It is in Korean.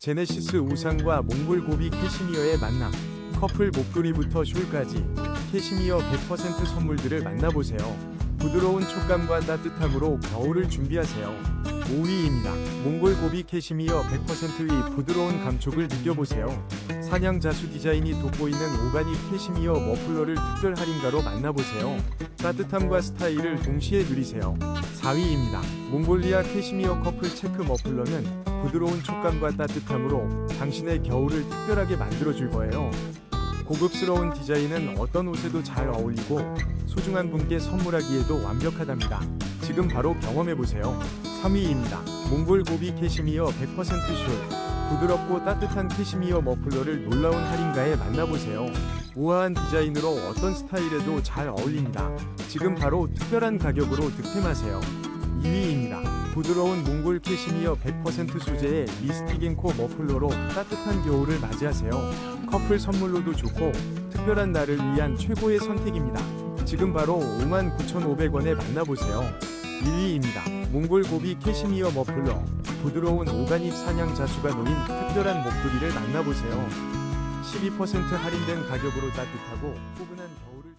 제네시스 우산과 몽골 고비 캐시미어의 만남, 커플 목도리부터 숄까지 캐시미어 100% 선물들을 만나보세요. 부드러운 촉감과 따뜻함으로 겨울을 준비하세요. 5위입니다. 몽골 고비 캐시미어 100%의 부드러운 감촉을 느껴보세요. 사냥 자수 디자인이 돋보이는 오가닉 캐시미어 머플러를 특별 할인가로 만나보세요. 따뜻함과 스타일을 동시에 누리세요. 4위입니다. 몽골리아 캐시미어 커플 체크 머플러는 부드러운 촉감과 따뜻함으로 당신의 겨울을 특별하게 만들어줄 거예요. 고급스러운 디자인은 어떤 옷에도 잘 어울리고 소중한 분께 선물하기에도 완벽하답니다. 지금 바로 경험해보세요. 3위입니다. 몽골 고비 캐시미어 100% 숄. 부드럽고 따뜻한 캐시미어 머플러를 놀라운 할인가에 만나보세요. 우아한 디자인으로 어떤 스타일에도 잘 어울립니다. 지금 바로 특별한 가격으로 득템하세요. 2위입니다. 부드러운 몽골 캐시미어 100% 소재의 미스틱앤코 머플러로 따뜻한 겨울을 맞이하세요. 커플 선물로도 좋고 특별한 날을 위한 최고의 선택입니다. 지금 바로 59,500원에 만나보세요. 1위입니다. 몽골 고비 캐시미어 머플러 부드러운 오가닉 사냥 자수가 놓인 특별한 목도리를 만나보세요. 12% 할인된 가격으로 따뜻하고 포근한 겨울을